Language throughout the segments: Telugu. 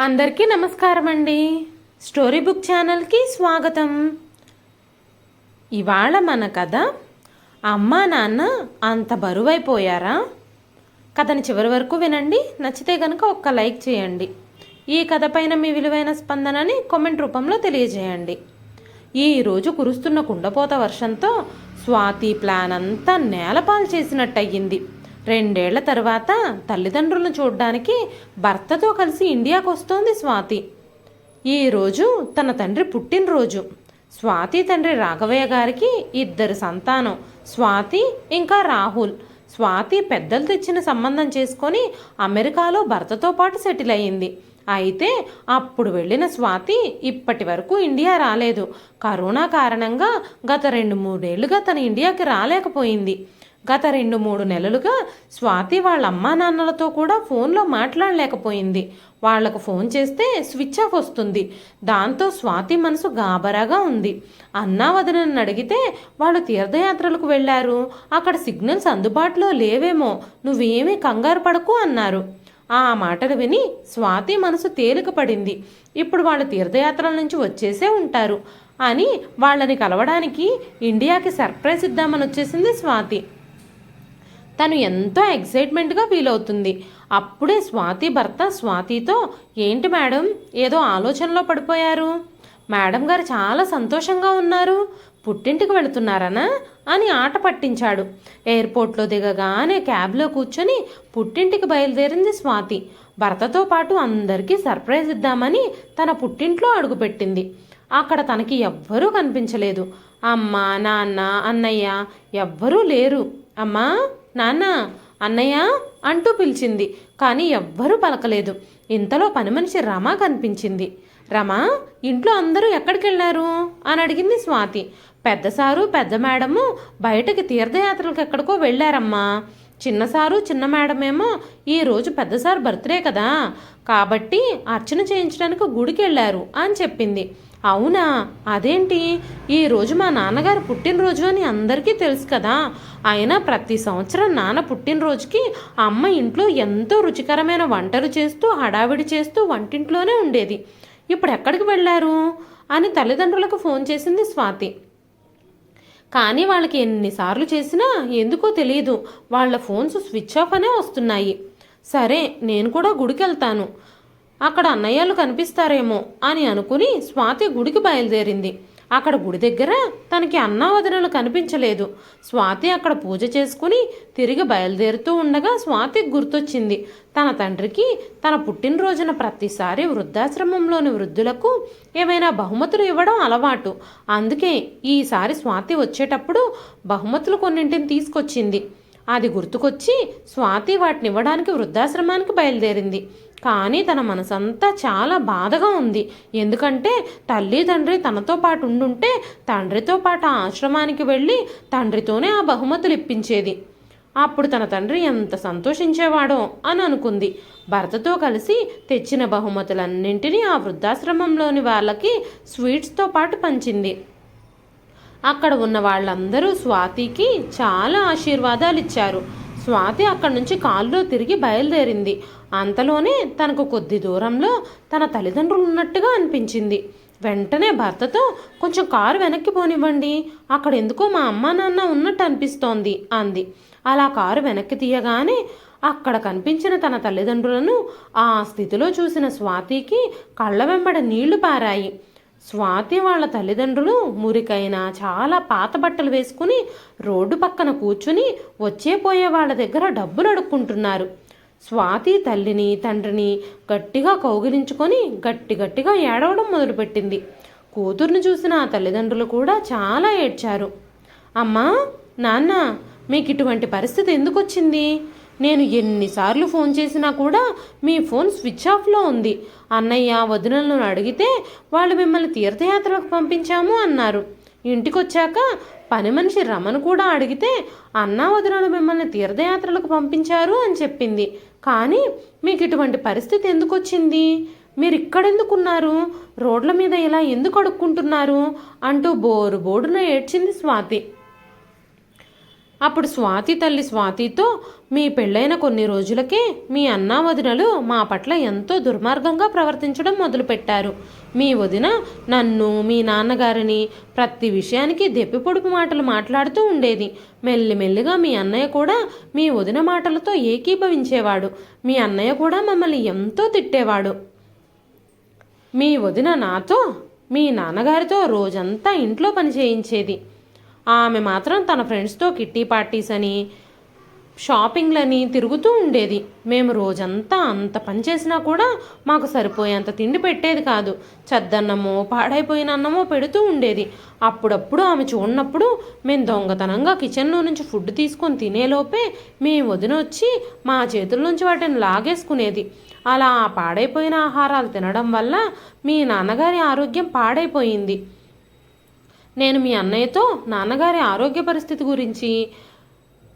అందరికీ నమస్కారం అండి. స్టోరీ బుక్ ఛానల్కి స్వాగతం. ఇవాళ మన కథ అమ్మా నాన్న అంత బరువైపోయారా? కథని చివరి వరకు వినండి. నచ్చితే కనుక ఒక్క లైక్ చేయండి. ఈ కథ పైన మీ విలువైన స్పందనని కామెంట్ రూపంలో తెలియజేయండి. ఈరోజు కురుస్తున్న కుండపోత వర్షంతో స్వాతి ప్లాన్ అంతా నేలపాలు చేసినట్టయింది. రెండేళ్ళ తర్వాత తల్లిదండ్రులను చూడ్డానికి భర్తతో కలిసి ఇండియాకు వస్తోంది స్వాతి ఈరోజు తన తండ్రి పుట్టినరోజు. స్వాతి తండ్రి రాఘవయ్య గారికి ఇద్దరు సంతానం. స్వాతి ఇంకా రాహుల్. స్వాతి పెద్దలు తెచ్చిన సంబంధం చేసుకొని అమెరికాలో భర్తతో పాటు సెటిల్ అయింది అయితే అప్పుడు వెళ్ళిన స్వాతి ఇప్పటి వరకు ఇండియా రాలేదు. కరోనా కారణంగా గత రెండు మూడేళ్ళుగా తన ఇండియాకి రాలేకపోయింది. గత రెండు మూడు నెలలుగా స్వాతి వాళ్ళ అమ్మా నాన్నలతో కూడా ఫోన్లో మాట్లాడలేకపోయింది. వాళ్ళకు ఫోన్ చేస్తే స్విచ్ ఆఫ్ వస్తుంది. దాంతో స్వాతి మనసు గాబరాగా ఉంది. అన్నా వదనని అడిగితే వాళ్ళు తీర్థయాత్రలకు వెళ్ళారు. అక్కడ సిగ్నల్స్ అందుబాటులో లేవేమో. నువ్వేమీ కంగారు పడకు అన్నారు. ఆ మాటలు విని స్వాతి మనసు తేలిక పడింది. ఇప్పుడు వాళ్ళు తీర్థయాత్రల నుంచి వచ్చేసే ఉంటారు అని వాళ్ళని కలవడానికి ఇండియాకి సర్ప్రైజ్ ఇద్దామని వచ్చేసింది స్వాతి. తను ఎంతో ఎక్సైట్మెంట్గా ఫీల్ అవుతుంది. అప్పుడే స్వాతి భర్త స్వాతితో ఏంటి మేడం ఏదో ఆలోచనలో పడిపోయారు? మేడం గారు చాలా సంతోషంగా ఉన్నారు. పుట్టింటికి వెళుతున్నారనా? అని ఆట పట్టించాడు. ఎయిర్పోర్ట్లో దిగగానే క్యాబ్లో కూర్చొని పుట్టింటికి బయలుదేరింది స్వాతి. భర్తతో పాటు అందరికీ సర్ప్రైజ్ ఇద్దామని తన పుట్టింట్లో అడుగుపెట్టింది. అక్కడ తనకి ఎవ్వరూ కనిపించలేదు. అమ్మ నాన్న అన్నయ్య ఎవ్వరూ లేరు. అమ్మా నాన్న అన్నయ్య అంటూ పిలిచింది. కానీ ఎవ్వరూ పలకలేదు. ఇంతలో పని మనిషి రమ కనిపించింది. రమ ఇంట్లో అందరూ ఎక్కడికి వెళ్ళారు అని అడిగింది స్వాతి. పెద్ద సారు పెద్ద మేడము బయటకి తీర్థయాత్రలకు ఎక్కడికో వెళ్ళారమ్మా. చిన్న సారు చిన్న మేడమేమో ఈరోజు పెద్ద సారు బర్త్డే కదా. కాబట్టి అర్చన చేయించడానికి గుడికి వెళ్ళారు అని చెప్పింది. అవునా? అదేంటి? ఈరోజు మా నాన్నగారు పుట్టినరోజు అని అందరికీ తెలుసు కదా. అయినా ప్రతి సంవత్సరం నాన్న పుట్టినరోజుకి అమ్మ ఇంట్లో ఎంతో రుచికరమైన వంటలు చేస్తూ హడావిడి చేస్తూ వంటింట్లోనే ఉండేది. ఇప్పుడు ఎక్కడికి వెళ్ళారు? అని తల్లిదండ్రులకు ఫోన్ చేసింది స్వాతి. కానీ వాళ్ళకి ఎన్నిసార్లు చేసినా ఎందుకో తెలియదు వాళ్ళ ఫోన్స్ స్విచ్ ఆఫ్ అనే వస్తున్నాయి. సరే నేను కూడా గుడికి వెళ్తాను అక్కడ అన్నయ్యలు కనిపిస్తారేమో అని అనుకుని స్వాతి గుడికి బయలుదేరింది. అక్కడ గుడి దగ్గర తనకి అన్నావదనలు కనిపించలేదు. స్వాతి అక్కడ పూజ చేసుకుని తిరిగి బయలుదేరుతూ ఉండగా స్వాతికి గుర్తొచ్చింది. తన తండ్రికి తన పుట్టినరోజున ప్రతిసారి వృద్ధాశ్రమంలోని వృద్ధులకు ఏమైనా బహుమతులు ఇవ్వడం అలవాటు. అందుకే ఈసారి స్వాతి వచ్చేటప్పుడు బహుమతులు కొన్నింటిని తీసుకొచ్చింది. అది గుర్తుకొచ్చి స్వాతి వాటిని ఇవ్వడానికి వృద్ధాశ్రమానికి బయలుదేరింది. కానీ తన మనసంతా చాలా బాధగా ఉంది. ఎందుకంటే తల్లి తండ్రి తనతో పాటు ఉండుంటే తండ్రితో పాటు ఆ ఆశ్రమానికి వెళ్ళి తండ్రితోనే ఆ బహుమతులు ఇప్పించేది. అప్పుడు తన తండ్రి ఎంత సంతోషించేవాడో అని అనుకుంది. భర్తతో కలిసి తెచ్చిన బహుమతులన్నింటినీ ఆ వృద్ధాశ్రమంలోని వాళ్ళకి స్వీట్స్తో పాటు పంచింది. అక్కడ ఉన్న వాళ్ళందరూ స్వాతికి చాలా ఆశీర్వాదాలు ఇచ్చారు. స్వాతి అక్కడి నుంచి కాల్లో తిరిగి బయలుదేరింది. అంతలోనే తనకు కొద్ది దూరంలో తన తల్లిదండ్రులు ఉన్నట్టుగా అనిపించింది. వెంటనే భర్తతో కొంచెం కారు వెనక్కి పోనివ్వండి. అక్కడ ఎందుకో మా అమ్మా నాన్న ఉన్నట్టు అనిపిస్తోంది అంది. అలా కారు వెనక్కి తీయగానే అక్కడ కనిపించిన తన తల్లిదండ్రులను ఆ స్థితిలో చూసిన స్వాతికి కళ్ళ వెంబడ నీళ్ళు పారాయి. స్వాతి వాళ్ళ తల్లిదండ్రులు మురికైన చాలా పాత బట్టలు వేసుకుని రోడ్డు పక్కన కూర్చుని వచ్చే పోయే వాళ్ళ దగ్గర డబ్బులు అడుక్కుంటున్నారు. స్వాతి తల్లిని తండ్రిని గట్టిగా కౌగిలించుకొని గట్టి గట్టిగా ఏడవడం మొదలుపెట్టింది. కూతుర్ని చూసిన ఆ తల్లిదండ్రులు కూడా చాలా ఏడ్చారు. అమ్మా నాన్న మీకు ఇటువంటి పరిస్థితి ఎందుకు వచ్చింది నేను ఎన్నిసార్లు ఫోన్ చేసినా కూడా మీ ఫోన్ స్విచ్ ఆఫ్లో ఉంది. అన్నయ్య వదినలను అడిగితే వాళ్ళు మిమ్మల్ని తీర్థయాత్రకు పంపించాము అన్నారు. ఇంటికొచ్చాక పని మనిషి రమను కూడా అడిగితే అన్నా వదినలు మిమ్మల్ని తీర్థయాత్రలకు పంపించారు అని చెప్పింది. కానీ మీకు ఇటువంటి పరిస్థితి ఎందుకు వచ్చింది మీరు ఇక్కడెందుకున్నారు రోడ్ల మీద ఇలా ఎందుకు అడుక్కుంటున్నారు? అంటూ బోరు బోడున ఏడ్చింది స్వాతి. అప్పుడు స్వాతి తల్లి స్వాతితో మీ పెళ్ళైన కొన్ని రోజులకే మీ అన్నా వదినలు మా పట్ల ఎంతో దుర్మార్గంగా ప్రవర్తించడం మొదలుపెట్టారు. మీ వదిన నన్ను మీ నాన్నగారిని ప్రతి విషయానికి దెప్పిపొడుపు మాటలు మాట్లాడుతూ ఉండేది. మెల్లిమెల్లిగా మీ అన్నయ్య కూడా మీ వదిన మాటలతో ఏకీభవించేవాడు. మీ అన్నయ్య కూడా మమ్మల్ని ఎంతో తిట్టేవాడు. మీ వదిన నాతో మీ నాన్నగారితో రోజంతా ఇంట్లో పని చేయించేది. ఆమె మాత్రం తన ఫ్రెండ్స్తో కిట్టి పార్టీస్ అని షాపింగ్లని తిరుగుతూ ఉండేది. మేము రోజంతా అంత పని చేసినా కూడా మాకు సరిపోయేంత తిండి పెట్టేది కాదు. చద్దన్నమో పాడైపోయిన అన్నమో పెడుతూ ఉండేది. అప్పుడప్పుడు ఆమె చూడనప్పుడు మేము దొంగతనంగా కిచెన్లో నుంచి ఫుడ్ తీసుకొని తినేలోపే మీ వదిన వచ్చి మా చేతుల నుంచి వాటిని లాగేసుకునేది. అలా ఆ పాడైపోయిన ఆహారాలు తినడం వల్ల మీ నాన్నగారి ఆరోగ్యం పాడైపోయింది. నేను మీ అన్నయ్యతో నాన్నగారి ఆరోగ్య పరిస్థితి గురించి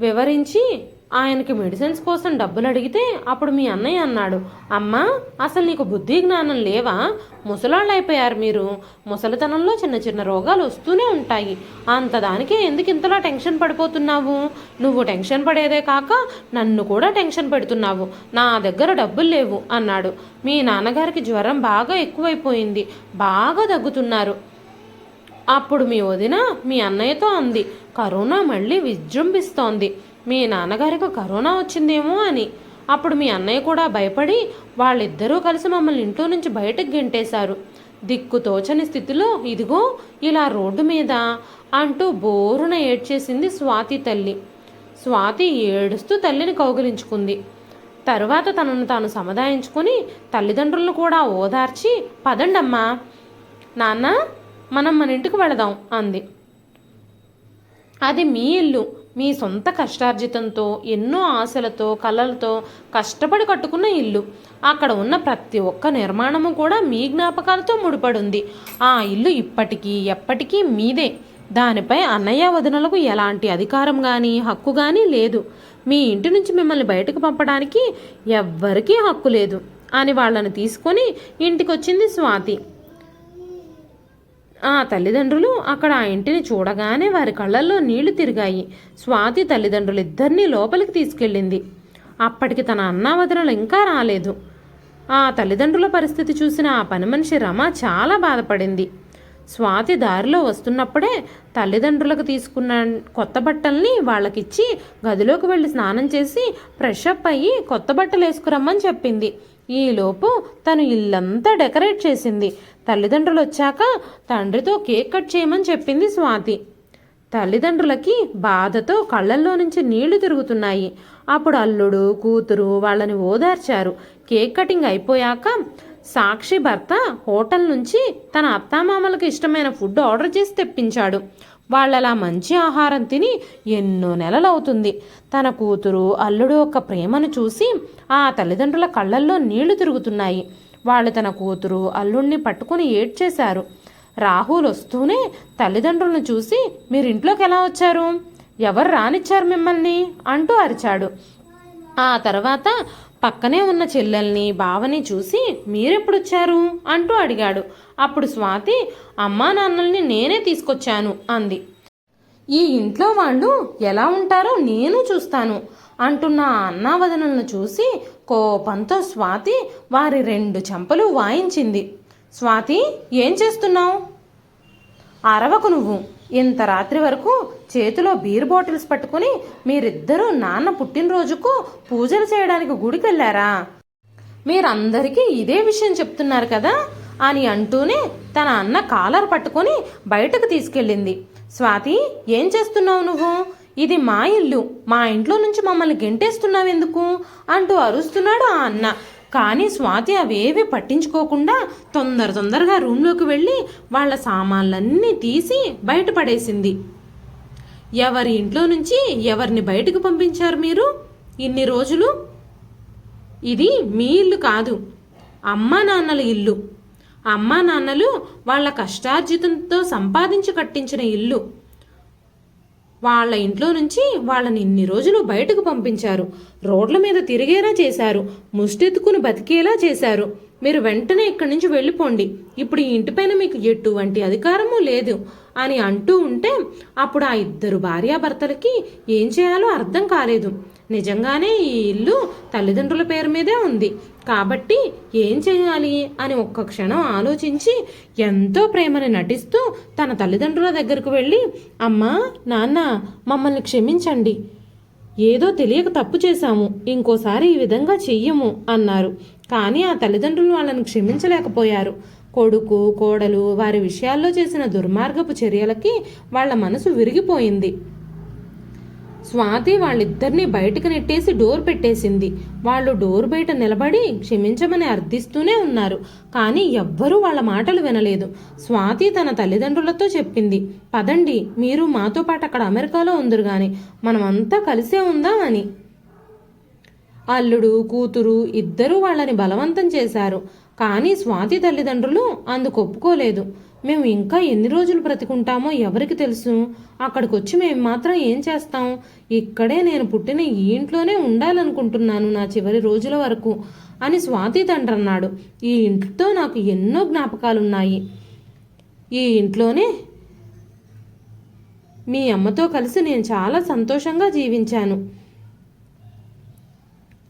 వివరించి ఆయనకి మెడిసిన్స్ కోసం డబ్బులు అడిగితే అప్పుడు మీ అన్నయ్య అన్నాడు అమ్మా అసలు నీకు బుద్ధి జ్ఞానం లేవా? ముసలాళ్ళు అయిపోయారు మీరు. ముసలితనంలో చిన్న చిన్న రోగాలు వస్తూనే ఉంటాయి. అంత దానికే ఎందుకు ఇంతలా టెన్షన్ పడిపోతున్నావు? నువ్వు టెన్షన్ పడేదే కాక నన్ను కూడా టెన్షన్ పెడుతున్నావు. నా దగ్గర డబ్బులు లేవు అన్నాడు. మీ నాన్నగారికి జ్వరం బాగా ఎక్కువైపోయింది. బాగా దగ్గుతున్నారు. అప్పుడు మీ వదిన మీ అన్నయ్యతో అంది కరోనా మళ్ళీ విజృంభిస్తోంది. మీ నాన్నగారికి కరోనా వచ్చిందేమో అని. అప్పుడు మీ అన్నయ్య కూడా భయపడి వాళ్ళిద్దరూ కలిసి మమ్మల్ని ఇంట్లో నుంచి బయటకు గెంటేశారు. దిక్కు తోచని స్థితిలో ఇదిగో ఇలా రోడ్డు మీద అంటూ బోరున ఏడ్చేసింది స్వాతి తల్లి. స్వాతి ఏడుస్తూ తల్లిని కౌగిలించుకుంది. తరువాత తనను తాను సముదాయించుకొని తల్లిదండ్రులను కూడా ఓదార్చి పదండమ్మా. నాన్న మనం మన ఇంటికి వెళదాం అంది. అది మీ ఇల్లు. మీ సొంత కష్టార్జితంతో ఎన్నో ఆశలతో కలలతో కష్టపడి కట్టుకున్న ఇల్లు. అక్కడ ఉన్న ప్రతి ఒక్క నిర్మాణము కూడా మీ జ్ఞాపకాలతో ముడిపడుంది. ఆ ఇల్లు ఇప్పటికీ ఎప్పటికీ మీదే. దానిపై అన్నయ్య వదినలకు ఎలాంటి అధికారం కానీ హక్కు కానీ లేదు. మీ ఇంటి నుంచి మిమ్మల్ని బయటకు పంపడానికి ఎవ్వరికీ హక్కు లేదు అని వాళ్ళని తీసుకొని ఇంటికొచ్చింది స్వాతి. ఆ తల్లిదండ్రులు అక్కడ ఆ ఇంటిని చూడగానే వారి కళ్ళల్లో నీళ్ళు తిరిగాయి. స్వాతి తల్లిదండ్రులు ఇద్దరినీ లోపలికి తీసుకెళ్ళింది. అప్పటికి తన అన్నావదనలు ఇంకా రాలేదు. ఆ తల్లిదండ్రుల పరిస్థితి చూసిన ఆ పని మనిషి రమ చాలా బాధపడింది. స్వాతి దారిలో వస్తున్నప్పుడే తల్లిదండ్రులకు తీసుకున్న కొత్త బట్టల్ని వాళ్ళకిచ్చి గదిలోకి వెళ్ళి స్నానం చేసి ఫ్రెష్ అప్ అయ్యి కొత్త బట్టలు వేసుకురమ్మని చెప్పింది. ఈలోపు తను ఇల్లంతా డెకరేట్ చేసింది. తల్లిదండ్రులు వచ్చాక తండ్రితో కేక్ కట్ చేయమని చెప్పింది స్వాతి. తల్లిదండ్రులకి బాధతో కళ్ళల్లో నుంచి నీళ్ళు తిరుగుతున్నాయి. అప్పుడు అల్లుడు కూతురు వాళ్ళని ఓదార్చారు. కేక్ కటింగ్ అయిపోయాక సాక్షి భర్త హోటల్ నుంచి తన అత్తామామలకు ఇష్టమైన ఫుడ్ ఆర్డర్ చేసి తెప్పించాడు. వాళ్ళలా మంచి ఆహారం తిని ఎన్నో నెలలవుతుంది. తన కూతురు అల్లుడు యొక్క ప్రేమను చూసి ఆ తల్లిదండ్రుల కళ్ళల్లో నీళ్ళు తిరుగుతున్నాయి. వాళ్ళు తన కూతురు అల్లుడిని పట్టుకుని ఏడ్చేశారు. రాహుల్ వస్తూనే తల్లిదండ్రులను చూసి మీరు ఇంట్లోకి ఎలా వచ్చారు? ఎవరు రానిచ్చారు మిమ్మల్ని? అంటూ అరిచాడు. ఆ తర్వాత పక్కనే ఉన్న చెల్లెల్ని బావని చూసి మీరెప్పుడొచ్చారు? అంటూ అడిగాడు. అప్పుడు స్వాతి అమ్మా నాన్నల్ని నేనే తీసుకొచ్చాను అంది. ఈ ఇంట్లో వాళ్ళు ఎలా ఉంటారో నేను చూస్తాను అంటున్న అన్నావదనలను చూసి కోపంతో స్వాతి వారి రెండు చెంపలు వాయించింది. స్వాతి ఏం చేస్తున్నావు? అరవకు నువ్వు. ఇంత రాత్రి వరకు చేతిలో బీర్ బాటిల్స్ పట్టుకుని మీరిద్దరూ నాన్న పుట్టినరోజుకు పూజలు చేయడానికి గుడికి వెళ్ళారా మీరందరికీ ఇదే విషయం చెప్తున్నారు కదా అని అంటూనే తన అన్న కాలర్ పట్టుకొని బయటకు తీసుకెళ్ళింది. స్వాతి ఏం చేస్తున్నావు నువ్వు? ఇది మా ఇల్లు. మా ఇంట్లో నుంచి మమ్మల్ని గెంటేస్తున్నావు ఎందుకు అంటూ అరుస్తున్నాడు ఆ అన్న. కానీ స్వాతి అవేవి పట్టించుకోకుండా తొందర తొందరగా రూమ్లోకి వెళ్ళి వాళ్ళ సామాన్లన్నీ తీసి బయటపడేసింది ఎవరి ఇంట్లో నుంచి ఎవరిని బయటకు పంపించారు మీరు? ఇన్ని రోజులు? ఇది మీ ఇల్లు కాదు అమ్మా నాన్నల ఇల్లు. అమ్మా నాన్నలు వాళ్ళ కష్టార్జితంతో సంపాదించి కట్టించిన ఇల్లు. వాళ్ళ ఇంట్లో నుంచి వాళ్ళని ఇన్ని రోజులు బయటకు పంపించారు. రోడ్ల మీద తిరిగేలా చేశారు. ముష్టెత్తుకుని బతికేలా చేశారు. మీరు వెంటనే ఇక్కడి నుంచి వెళ్ళిపోండి. ఇప్పుడు ఈ ఇంటిపైన మీకు ఎటువంటి అధికారము లేదు అని అంటూ ఉంటే అప్పుడు ఆ ఇద్దరు భార్యాభర్తలకి ఏం చేయాలో అర్థం కాలేదు. నిజంగానే ఈ ఇల్లు తల్లిదండ్రుల పేరు మీదే ఉంది. కాబట్టి ఏం చేయాలి అని ఒక్క క్షణం ఆలోచించి ఎంతో ప్రేమని నటిస్తూ తన తల్లిదండ్రుల దగ్గరకు వెళ్ళి అమ్మా నాన్న మమ్మల్ని క్షమించండి. ఏదో తెలియక తప్పు చేశాము. ఇంకోసారి ఈ విధంగా చెయ్యము అన్నారు. కానీ ఆ తల్లిదండ్రులు వాళ్ళని క్షమించలేకపోయారు. కొడుకు కోడలు వారి విషయాల్లో చేసిన దుర్మార్గపు చర్యలకి వాళ్ళ మనసు విరిగిపోయింది. స్వాతి వాళ్ళిద్దరినీ బయటకు నెట్టేసి డోర్ పెట్టేసింది. వాళ్ళు డోర్ బయట నిలబడి క్షమించమని అర్థిస్తూనే ఉన్నారు. కానీ ఎవ్వరూ వాళ్ళ మాటలు వినలేదు. స్వాతి తన తల్లిదండ్రులతో చెప్పింది పదండి మీరు మాతో పాటు అక్కడ అమెరికాలో ఉందరు గాని మనమంతా కలిసే ఉందాం అని అల్లుడు కూతురు ఇద్దరూ వాళ్ళని బలవంతం చేశారు. కానీ స్వాతి తల్లిదండ్రులు అందుకు ఒప్పుకోలేదు. మేము ఇంకా ఎన్ని రోజులు బ్రతికుంటామో ఎవరికి తెలుసు? అక్కడికి వచ్చి మేము మాత్రం ఏం చేస్తాం? ఇక్కడే నేను పుట్టిన ఈ ఇంట్లోనే ఉండాలనుకుంటున్నాను నా చివరి రోజుల వరకు అని స్వాతి తండ్రి అన్నాడు ఈ ఇంట్లో నాకు ఎన్నో జ్ఞాపకాలున్నాయి. ఈ ఇంట్లోనే మీ అమ్మతో కలిసి నేను చాలా సంతోషంగా జీవించాను.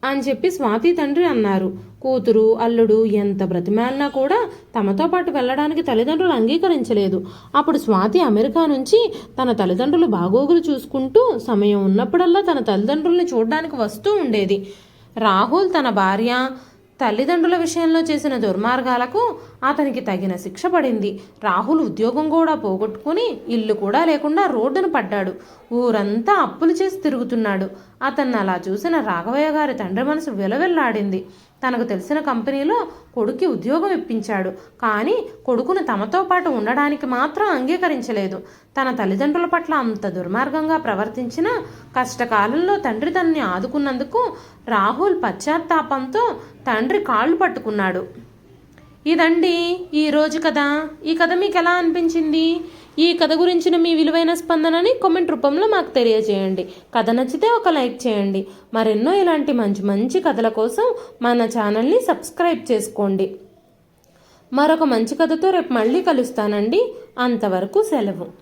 అని చెప్పి స్వాతి తండ్రి అన్నారు. కూతురు అల్లుడు ఎంత బ్రతిమాలినా కూడా తమతో పాటు వెళ్ళడానికి తల్లిదండ్రులు అంగీకరించలేదు. అప్పుడు స్వాతి అమెరికా నుంచి తన తల్లిదండ్రులు బాగోగులు చూసుకుంటూ సమయం ఉన్నప్పుడల్లా తన తల్లిదండ్రుల్ని చూడడానికి వస్తూ ఉండేది. రాహుల్ తన భార్య తల్లిదండ్రుల విషయంలో చేసిన దుర్మార్గాలకు అతనికి తగిన శిక్ష పడింది. రాహుల్ ఉద్యోగం కూడా పోగొట్టుకుని ఇల్లు కూడా లేకుండా రోడ్డున పడ్డాడు. ఊరంతా అప్పులు చేసి తిరుగుతున్నాడు. అతన్ని అలా చూసిన రాఘవయ్య గారి తండ్రి మనసు విలవిల్లాడింది. తనకు తెలిసిన కంపెనీలో కొడుక్కి ఉద్యోగం ఇప్పించాడు. కానీ కొడుకును తమతో పాటు ఉండడానికి మాత్రం అంగీకరించలేదు. తన తల్లిదండ్రుల పట్ల అంత దుర్మార్గంగా ప్రవర్తించిన కష్టకాలంలో తండ్రి తనని ఆదుకున్నందుకు రాహుల్ పశ్చాత్తాపంతో తండ్రి కాళ్ళు పట్టుకున్నాడు. ఇదండి ఈరోజు కథ ఈ కథ మీకు ఎలా అనిపించింది? ఈ కథ గురించిన మీ విలువైన స్పందనని కామెంట్ రూపంలో మాకు తెలియజేయండి. కథ నచ్చితే ఒక లైక్ చేయండి. మరెన్నో ఇలాంటి మంచి మంచి కథల కోసం మన ఛానల్ని సబ్స్క్రైబ్ చేసుకోండి. మరొక మంచి కథతో రేపు మళ్ళీ కలుస్తానండి. అంతవరకు సెలవు.